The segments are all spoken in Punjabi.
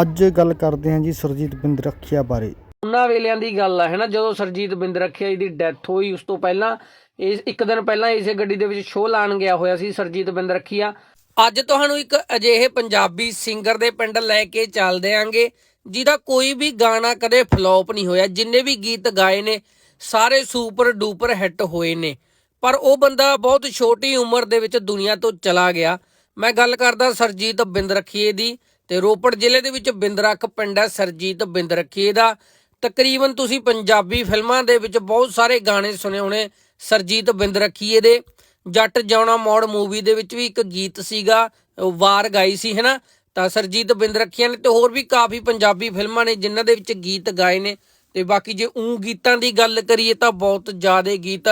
ਅੱਜ ਗੱਲ ਕਰਦੇ ਹਾਂ ਜੀ ਸੁਰਜੀਤ ਬਿੰਦ ਰੱਖਿਆ ਬਾਰੇ। ਉਹਨਾਂ ਵੇਲਿਆਂ ਦੀ ਗੱਲ ਆ ਹੈ ਨਾ ਜਦੋਂ ਸਰਜੀਤ ਬਿੰਦ ਰੱਖਿਆ ਜੀ ਦੀ ਡੈਥ ਹੋਈ, ਉਸ ਤੋਂ ਪਹਿਲਾਂ ਇਸ, ਇੱਕ ਦਿਨ ਪਹਿਲਾਂ ਇਸੇ ਗੱਡੀ ਦੇ ਵਿੱਚ ਸ਼ੋਅ ਲਾਣ ਗਿਆ ਹੋਇਆ ਸੀ ਸਰਜੀਤ ਬਿੰਦ ਰੱਖਿਆ ਅੱਜ ਤੁਹਾਨੂੰ ਇੱਕ ਅਜਿਹੇ ਪੰਜਾਬੀ ਸਿੰਗਰ ਦੇ ਪਿੰਡ ਲੈ ਕੇ ਚੱਲਦੇ ਆਂਗੇ ਜਿਹਦਾ ਕੋਈ ਵੀ ਗਾਣਾ ਕਦੇ ਫਲॉप ਨਹੀਂ ਹੋਇਆ। ਜਿੰਨੇ ਵੀ ਗੀਤ ਗਾਏ ਨੇ, ਸਾਰੇ ਸੁਪਰ ਡੂਪਰ ਹਿੱਟ ਹੋਏ ਨੇ। ਪਰ ਉਹ ਬੰਦਾ ਬਹੁਤ ਛੋਟੀ ਉਮਰ ਦੇ ਵਿੱਚ ਦੁਨੀਆ ਤੋਂ ਚਲਾ ਗਿਆ। ਮੈਂ ਗੱਲ ਕਰਦਾ ਸਰਜੀਤ ਬਿੰਦ ਰੱਖੀਏ ਦੀ ਤੇ ਰੋਪੜ ਜ਼ਿਲ੍ਹੇ ਦੇ ਵਿੱਚ ਬਿੰਦਰਖ ਪਿੰਡ ਹੈ ਸਰਜੀਤ ਬਿੰਦ ਰੱਖੀਏ ਦਾ। ਤਕਰੀਬਨ ਤੁਸੀਂ ਪੰਜਾਬੀ ਫਿਲਮਾਂ ਦੇ ਵਿੱਚ ਬਹੁਤ ਸਾਰੇ ਗਾਣੇ ਸੁਣੇ ਹੋਣੇ ਸਰਜੀਤ ਬਿੰਦ ਰੱਖੀਏ ਦੇ। ਜੱਟ ਜਾਉਣਾ ਮੋੜ ਮੂਵੀ ਦੇ ਵਿੱਚ ਵੀ ਇੱਕ ਗੀਤ ਸੀਗਾ ਵਾਰ ਗਾਈ ਸੀ, ਹੈਨਾ? ਤਾਂ ਸਰਜੀਤ ਬਿੰਦ ਰੱਖੀਆ ਨੇ ਤੇ ਹੋਰ ਵੀ ਕਾਫੀ ਪੰਜਾਬੀ ਫਿਲਮਾਂ ਨੇ ਜਿਨ੍ਹਾਂ ਦੇ ਵਿੱਚ ਗੀਤ ਗਾਏ ਨੇ। ਤੇ ਬਾਕੀ ਜੇ ਉਂ ਗੀਤਾਂ ਦੀ ਗੱਲ ਕਰੀਏ ਤਾਂ ਬਹੁਤ ਜ਼ਿਆਦਾ ਗੀਤ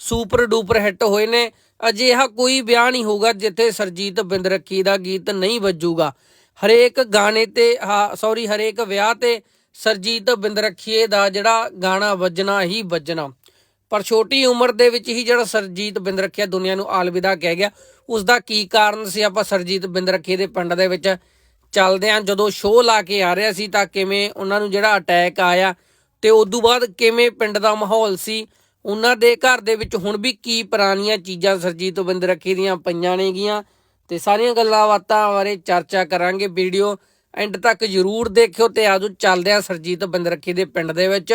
ਸੁਪਰ ਡੂਪਰ ਹਿੱਟ ਹੋਏ ਨੇ। ਅਜਿਹਾ ਕੋਈ ਵਿਆਹ ਨਹੀਂ ਹੋਊਗਾ ਜਿੱਥੇ ਸਰਜੀਤ ਬਿੰਦਰਖੀ ਦਾ ਗੀਤ ਨਹੀਂ ਵੱਜੂਗਾ। ਹਰੇਕ ਗਾਣੇ ਤੇ, ਹਾਂ ਸੌਰੀ ਹਰੇਕ ਵਿਆਹ ਤੇ ਸਰਜੀਤ ਬਿੰਦ ਦਾ ਜਿਹੜਾ ਗਾਣਾ ਵੱਜਣਾ ਹੀ ਵੱਜਣਾ। ਪਰ ਛੋਟੀ ਉਮਰ ਦੇ ਵਿੱਚ ਹੀ ਜਿਹੜਾ ਸਰਜੀਤ ਬਿੰਦ ਦੁਨੀਆ ਨੂੰ ਆਲਵਿਦਾ ਕਹਿ ਗਿਆ ਉਸ ਦਾ ਕੀ ਕਾਰਨ ਸੀ? ਆਪਾਂ ਸਰਜੀਤ ਬਿੰਦਰਖੀਏ ਦੇ ਪਿੰਡ ਦੇ ਵਿੱਚ ਚੱਲਦੇ ਆਂ। ਜਦੋਂ ਸ਼ੋਅ ਲਾ ਕੇ ਆ ਰਿਹਾ ਸੀ ਤਾਂ ਕਿਵੇਂ ਉਹਨਾਂ ਨੂੰ ਜਿਹੜਾ ਅਟੈਕ ਆਇਆ ਤੇ ਉਦੋਂ ਬਾਅਦ ਕਿਵੇਂ ਪਿੰਡ ਦਾ ਮਾਹੌਲ ਸੀ? ਉਹਨਾਂ ਦੇ ਘਰ ਦੇ ਵਿੱਚ ਹੁਣ ਵੀ ਕੀ ਪੁਰਾਣੀਆਂ ਚੀਜ਼ਾਂ ਸਰਜੀਤ ਬਿੰਦ ਰੱਖੀ ਦੀਆਂ ਪਈਆਂ ਨੇਗੀਆਂ ਤੇ ਸਾਰੀਆਂ ਗੱਲਾਂ ਬਾਤਾਂ ਬਾਰੇ ਚਰਚਾ ਕਰਾਂਗੇ ਵੀਡੀਓ ਐਂਡ ਤੱਕ ਜਰੂਰ ਦੇਖਿਓ ਤੇ ਆਜੋ ਚੱਲਦੇ ਆਂ ਸਰਜੀਤ ਬਿੰਦ ਦੇ ਪਿੰਡ ਦੇ ਵਿੱਚ।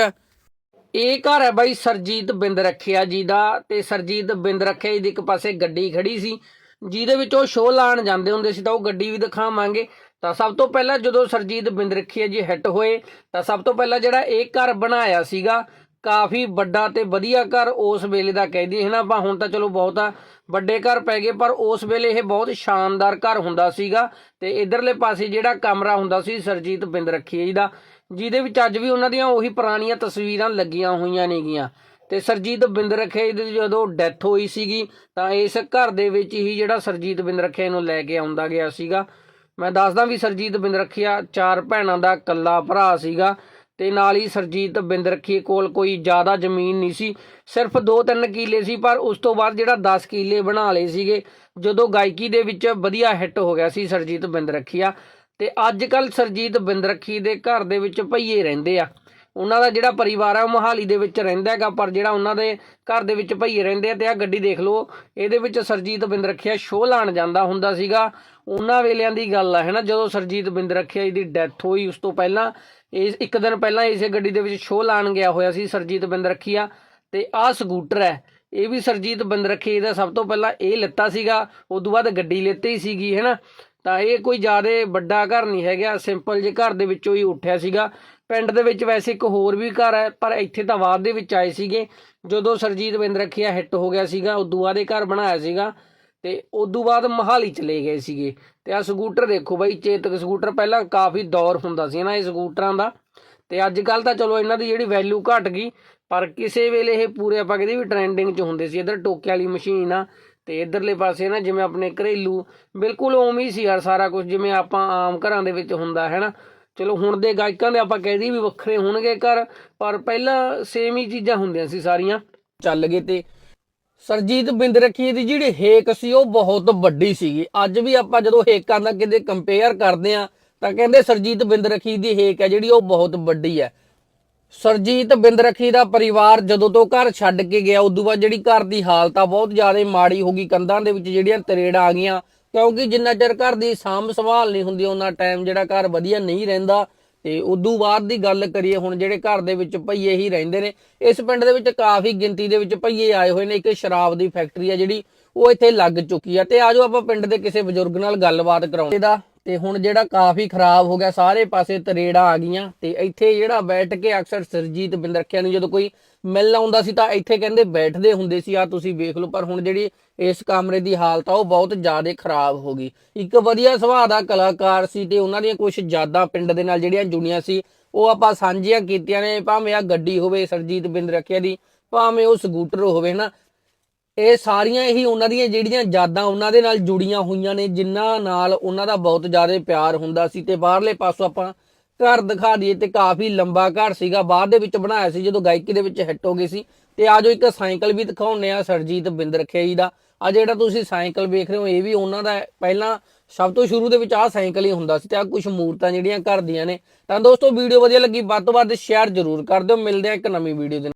ਇਹ ਘਰ ਹੈ ਬਾਈ ਸਰਜੀਤ ਬਿੰਦ ਜੀ ਦਾ ਤੇ ਸਰਜੀਤ ਬਿੰਦ ਰੱਖਿਆ ਜੀ ਦੀ ਇੱਕ ਪਾਸੇ ਗੱਡੀ ਖੜੀ ਸੀ। ਜਿਹਦੇ ਵਿੱਚ ਉਹ ਸ਼ੋਅ ਲਾਣ ਜਾਂਦੇ ਹੁੰਦੇ ਸੀ ਤਾਂ ਉਹ ਗੱਡੀ ਵੀ ਦਿਖਾਵਾਂਗੇ। ਤਾਂ ਸਭ ਤੋਂ ਪਹਿਲਾਂ ਜਦੋਂ ਸਰਜੀਤ ਬਿੰਦ ਰੱਖਿਆ ਜੀ ਹਿੱਟ ਹੋਏ ਤਾਂ ਸਭ ਤੋਂ ਪਹਿਲਾਂ ਜਿਹੜਾ ਇਹ ਘਰ ਬਣਾਇਆ ਸੀਗਾ ਕਾਫੀ ਵੱਡਾ ਤੇ ਵਧੀਆ ਘਰ ਉਸ ਵੇਲੇ ਦਾ ਕਹਿੰਦੀ ਹੈ ਨਾ, ਆਪਾਂ ਹੁਣ ਤਾਂ ਚਲੋ ਬਹੁਤ ਆ, ਵੱਡੇ ਘਰ ਪੈ ਗਏ, ਪਰ ਉਸ ਵੇਲੇ ਇਹ ਬਹੁਤ ਸ਼ਾਨਦਾਰ ਘਰ ਹੁੰਦਾ ਸੀਗਾ ਤੇ ਇਧਰਲੇ ਪਾਸੇ ਜਿਹੜਾ ਕਮਰਾ ਹੁੰਦਾ ਸੀ ਸਰਜੀਤ ਬਿੰਦ ਰੱਖੀਏ ਜੀ ਦਾ, ਜਿਹਦੇ ਵਿੱਚ ਅੱਜ ਵੀ ਉਹਨਾਂ ਦੀਆਂ ਉਹੀ ਪੁਰਾਣੀਆਂ ਤਸਵੀਰਾਂ ਲੱਗੀਆਂ ਹੋਈਆਂ ਨੇਗੀਆਂ। ਤੇ ਸਰਜੀਤ ਬਿੰਦ ਰੱਖੇ ਦੀ ਜਦੋਂ ਡੈਥ ਹੋਈ ਸੀਗੀ, ਤਾਂ ਇਸ ਘਰ ਦੇ ਵਿੱਚ ਹੀ ਜਿਹੜਾ ਸਰਜੀਤ ਬਿੰਦ ਰੱਖੇ ਨੂੰ ਲੈ ਕੇ ਆਉਂਦਾ ਗਿਆ ਸੀਗਾ। ਮੈਂ ਦੱਸਦਾ ਵੀ ਸਰਜੀਤ ਬਿੰਦ ਰੱਖਿਆ, ਚਾਰ ਭੈਣਾਂ ਦਾ ਇਕੱਲਾ ਭਰਾ ਸੀਗਾ। ਤੇ ਨਾਲ ਹੀ ਸਰਜੀਤ ਬਿੰਦ ਰੱਖੀ ਕੋਲ ਕੋਈ ਜ਼ਿਆਦਾ ਜ਼ਮੀਨ ਨਹੀਂ ਸੀ। ਸਿਰਫ 2-3 ਕਿੱਲੇ ਸੀ, ਪਰ ਉਸ ਤੋਂ ਬਾਅਦ ਜਿਹੜਾ 10 ਕਿੱਲੇ ਬਣਾ ਲਏ ਸੀਗੇ, ਜਦੋਂ ਗਾਇਕੀ ਦੇ ਵਿੱਚ ਵਧੀਆ ਹਿੱਟ ਹੋ ਗਿਆ ਸੀ ਸਰਜੀਤ ਬਿੰਦ ਰੱਖੀਆ ਤੇ ਅੱਜ ਕੱਲ ਸਰਜੀਤ ਬਿੰਦ ਰੱਖੀ ਦੇ ਘਰ ਦੇ ਵਿੱਚ ਪਈਏ ਰਹਿੰਦੇ ਆ। ਉਹਨਾਂ ਦਾ ਜਿਹੜਾ ਪਰਿਵਾਰ ਆ, ਉਹ ਮੋਹਾਲੀ ਦੇ ਵਿੱਚ ਰਹਿੰਦਾ ਹੈਗਾ, ਪਰ ਜਿਹੜਾ ਉਹਨਾਂ ਦੇ ਘਰ ਦੇ ਵਿੱਚ ਭਈਏ ਰਹਿੰਦੇ ਆ ਤੇ ਆ ਗੱਡੀ ਦੇਖ ਲਓ, ਇਹਦੇ ਵਿੱਚ ਸਰਜੀਤ ਬਿੰਦ ਰੱਖਿਆ ਸ਼ੋਅ ਲਾਣ ਜਾਂਦਾ ਹੁੰਦਾ ਸੀਗਾ। ਉਹਨਾਂ ਵੇਲਿਆਂ ਦੀ ਗੱਲ ਆ ਹੈ ਨਾ ਜਦੋਂ ਸਰਜੀਤ ਬਿੰਦ ਰੱਖਿਆ ਜੀ ਦੀ ਡੈਥ ਹੋਈ, ਉਸ ਤੋਂ ਪਹਿਲਾਂ, ਇਸ, ਇੱਕ ਦਿਨ ਪਹਿਲਾਂ ਇਸੇ ਗੱਡੀ ਦੇ ਵਿੱਚ ਸ਼ੋਅ ਲਾਣ ਗਿਆ ਹੋਇਆ ਸੀ ਸਰਜੀਤ ਬਿੰਦ ਰੱਖੀਆ ਤੇ ਆਹ ਸਕੂਟਰ ਹੈ, ਇਹ ਵੀ ਸਰਜੀਤ ਬਿੰਦ ਰੱਖੀ ਦਾ ਸਭ ਤੋਂ ਪਹਿਲਾਂ ਇਹ ਲਿੱਤਾ ਸੀਗਾ ਉਸ ਤੋਂ ਬਾਅਦ ਗੱਡੀ ਲਿੱਤੀ ਸੀਗੀ ਹੈ ਨਾ ਤਾਂ ਇਹ ਕੋਈ ਜ਼ਿਆਦਾ ਵੱਡਾ ਘਰ ਨਹੀਂ ਹੈਗਾ, ਸਿੰਪਲ ਜਿਹੇ ਘਰ ਦੇ ਵਿੱਚੋਂ ਹੀ ਉੱਠਿਆ ਸੀਗਾ। ਪਿੰਡ ਦੇ ਵਿੱਚ ਵੈਸੇ ਇੱਕ ਹੋਰ ਵੀ ਘਰ ਹੈ, ਪਰ ਇੱਥੇ ਤਾਂ ਬਾਅਦ ਦੇ ਵਿੱਚ ਆਏ ਸੀਗੇ। ਜਦੋਂ ਸਰਜੀਤ ਬਿੰਦ ਰੱਖਿਆ ਹਿੱਟ ਹੋ ਗਿਆ ਸੀਗਾ, ਉਦੋਂ ਬਾਅਦ ਇਹ ਘਰ ਬਣਾਇਆ ਸੀਗਾ ਤੇ ਉਦੋਂ ਬਾਅਦ ਮਹਾਲੀ ਚਲੇ ਗਏ ਸੀਗੇ। ਤੇ ਆ ਸਕੂਟਰ ਦੇਖੋ ਬਾਈ, ਚੇਤਕ ਸਕੂਟਰ ਪਹਿਲਾਂ ਕਾਫੀ ਦੌਰ ਹੁੰਦਾ ਸੀ ਨਾ ਇਹ ਸਕੂਟਰਾਂ ਦਾ। ਤੇ ਅੱਜ ਕੱਲ ਤਾਂ ਚਲੋ ਇਹਨਾਂ ਦੀ ਜਿਹੜੀ ਵੈਲਿਊ ਘਟ ਗਈ, ਪਰ ਕਿਸੇ ਵੇਲੇ ਇਹ ਪੂਰੇ ਆਪਾਂ ਕਹਿੰਦੇ ਵੀ ਟ੍ਰੈਂਡਿੰਗ 'ਚ ਹੁੰਦੇ ਸੀ। ਇਧਰ ਟੋਕੇ ਵਾਲੀ ਮਸ਼ੀਨ ਆ ਤੇ ਇਧਰਲੇ ਪਾਸੇ ਨਾ ਜਿਵੇਂ ਆਪਣੇ ਘਰੇਲੂ, ਬਿਲਕੁਲ ਉਵੇਂ ਹੀ ਸੀ ਯਾਰ ਸਾਰਾ ਕੁਝ ਜਿਵੇਂ ਆਪਾਂ ਆਮ ਘਰਾਂ ਦੇ ਵਿੱਚ ਹੁੰਦਾ, ਹੈ ਨਾ? ਚਲੋ, ਹੁਣ ਦੇ ਗਾਇਕਾਂ ਦੇ ਆਪਾਂ ਕਹਿ ਦਈਏ ਵੀ ਵੱਖਰੇ ਹੋਣਗੇ ਘਰ, ਪਰ ਪਹਿਲਾਂ ਸੇਮ ਹੀ ਚੀਜ਼ਾਂ ਹੁੰਦੀਆਂ ਸੀ ਸਾਰੀਆਂ। ਚੱਲ ਗਏ ਤੇ ਸਰਜੀਤ ਬਿੰਦ ਰੱਖੀ ਦੀ ਜਿਹੜੀ ਹੇਕ ਸੀ, ਉਹ ਬਹੁਤ ਵੱਡੀ ਸੀਗੀ। ਅੱਜ ਵੀ ਆਪਾਂ ਜਦੋਂ ਹੇਕਾਂ ਦਾ ਕਿਤੇ ਕੰਪੇਅਰ ਕਰਦੇ ਆ ਤਾਂ ਕਹਿੰਦੇ ਸਰਜੀਤ ਬਿੰਦਰਖੀ ਦੀ ਹੇਕ ਹੈ ਜਿਹੜੀ, ਉਹ ਬਹੁਤ ਵੱਡੀ ਹੈ। ਸਰਜੀਤ ਬਿੰਦ ਰੱਖੀ ਦਾ ਪਰਿਵਾਰ ਜਦੋਂ ਤੋਂ ਘਰ ਛੱਡ ਕੇ ਗਿਆ, ਉਦੋਂ ਬਾਅਦ ਜਿਹੜੀ ਘਰ ਦੀ ਹਾਲਤ ਆ, ਬਹੁਤ ਜ਼ਿਆਦਾ ਮਾੜੀ ਹੋ ਗਈ। ਕੰਧਾਂ ਦੇ ਵਿੱਚ ਜਿਹੜੀਆਂ ਤਰੇੜਾਂ ਆ ਗਈਆਂ ਕਿਉਂਕਿ ਜਿੰਨਾ ਚਿਰ ਘਰ ਦੀ ਸਾਂਭ ਸੰਭਾਲ ਨਹੀਂ ਹੁੰਦੀ ਉਹਨਾਂ ਟਾਈਮ ਜਿਹੜਾ ਘਰ ਵਧੀਆ ਨਹੀਂ ਰਹਿੰਦਾ। ਤੇ ਉਦੋਂ ਬਾਅਦ ਦੀ ਗੱਲ ਕਰੀਏ, ਹੁਣ ਜਿਹੜੇ ਘਰ ਦੇ ਵਿੱਚ ਭਈਏ ਹੀ ਰਹਿੰਦੇ ਨੇ, ਇਸ ਪਿੰਡ ਦੇ ਵਿੱਚ ਕਾਫੀ ਗਿਣਤੀ ਦੇ ਵਿੱਚ ਭਈਏ ਆਏ ਹੋਏ ਨੇ। ਇੱਕ ਸ਼ਰਾਬ ਦੀ ਫੈਕਟਰੀ ਆ ਜਿਹੜੀ, ਉਹ ਇੱਥੇ ਲੱਗ ਚੁੱਕੀ ਆ। ਤੇ ਆਜੋ ਆਪਾਂ ਪਿੰਡ ਦੇ ਕਿਸੇ ਬਜ਼ੁਰਗ ਨਾਲ ਗੱਲਬਾਤ ਕਰਾਉਂਦੇ ਦਾ ਤੇ ਹੁਣ ਜਿਹੜਾ ਕਾਫੀ ਖਰਾਬ ਹੋ ਗਿਆ, ਸਾਰੇ ਪਾਸੇ ਤਰੇੜਾਂ ਆ ਗਈਆਂ ਤੇ ਇੱਥੇ ਜਿਹੜਾ ਬੈਠ ਕੇ ਅਕਸਰ ਸਰਜੀਤ ਬਿੰਦਰਖਿਆ ਨੂੰ ਜਦੋਂ ਕੋਈ ਮਿਲ ਆਉਂਦਾ ਸੀ ਤਾਂ ਇੱਥੇ ਕਹਿੰਦੇ ਬੈਠਦੇ ਹੁੰਦੇ ਸੀ ਆ ਤੁਸੀਂ ਵੇਖ ਲਓ, ਪਰ ਹੁਣ ਜਿਹੜੀ ਇਸ ਕਮਰੇ ਦੀ ਹਾਲਤ ਆ, ਉਹ ਬਹੁਤ ਜ਼ਿਆਦਾ ਖਰਾਬ ਹੋ ਗਈ। ਇੱਕ ਵਧੀਆ ਸੁਭਾਅ ਦਾ ਕਲਾਕਾਰ ਸੀ ਤੇ ਉਹਨਾਂ ਦੀਆਂ ਕੁਝ ਯਾਦਾਂ ਪਿੰਡ ਦੇ ਨਾਲ ਜਿਹੜੀਆਂ ਜੁੜੀਆਂ ਸੀ, ਉਹ ਆਪਾਂ ਸਾਂਝੀਆਂ ਕੀਤੀਆਂ ਨੇ, ਭਾਵੇਂ ਆ ਗੱਡੀ ਹੋਵੇ ਸਰਜੀਤ ਬਿੰਦਰਖਿਆ ਦੀ, ਭਾਵੇਂ ਉਹ ਸਕੂਟਰ ਹੋਵੇ ਨਾ ਇਹ ਸਾਰੀਆਂ ਹੀ ਉਹਨਾਂ ਦੀਆਂ ਜਿਹੜੀਆਂ ਯਾਦਾਂ ਉਹਨਾਂ ਦੇ ਨਾਲ ਜੁੜੀਆਂ ਹੋਈਆਂ ਨੇ, ਜਿਨ੍ਹਾਂ ਨਾਲ ਉਹਨਾਂ ਦਾ ਬਹੁਤ ਜ਼ਿਆਦਾ ਪਿਆਰ ਹੁੰਦਾ ਸੀ ਤੇ ਬਾਹਰਲੇ ਪਾਸੋਂ ਆਪਾਂ ਘਰ ਦਿਖਾ ਦਈਏ ਤੇ ਕਾਫੀ ਲੰਬਾ ਘਰ ਸੀਗਾ, ਬਾਅਦ ਦੇ ਵਿੱਚ ਬਣਾਇਆ ਸੀ ਜਦੋਂ ਗਾਇਕੀ ਦੇ ਵਿੱਚ ਹਿੱਟ ਹੋ ਗਈ ਸੀ। ਤੇ ਆਜੋ ਇੱਕ ਸਾਈਕਲ ਵੀ ਦਿਖਾਉਂਦੇ ਆ ਸਰਜੀਤ ਬਿੰਦ ਰੱਖਿਆ ਜੀ ਦਾ। ਆ ਜਿਹੜਾ ਤੁਸੀਂ ਸਾਈਕਲ ਵੇਖ ਰਹੇ ਹੋ, ਇਹ ਵੀ ਉਹਨਾਂ ਦਾ ਪਹਿਲਾਂ ਸਭ ਤੋਂ ਸ਼ੁਰੂ ਦੇ ਵਿੱਚ ਆਹ ਸਾਈਕਲ ਹੀ ਹੁੰਦਾ ਸੀ ਤੇ ਆ ਕੁਝ ਮੂਰਤਾਂ ਜਿਹੜੀਆਂ ਘਰ ਦੀਆਂ ਨੇ। ਤਾਂ ਦੋਸਤੋ, ਵੀਡੀਓ ਵਧੀਆ ਲੱਗੀ, ਵੱਧ ਤੋਂ ਵੱਧ ਸ਼ੇਅਰ ਜ਼ਰੂਰ ਕਰ ਦਿਓ। ਮਿਲਦੇ ਆ ਇੱਕ ਨਵੀਂ ਵੀਡੀਓ ਦੇ ਨਾਲ।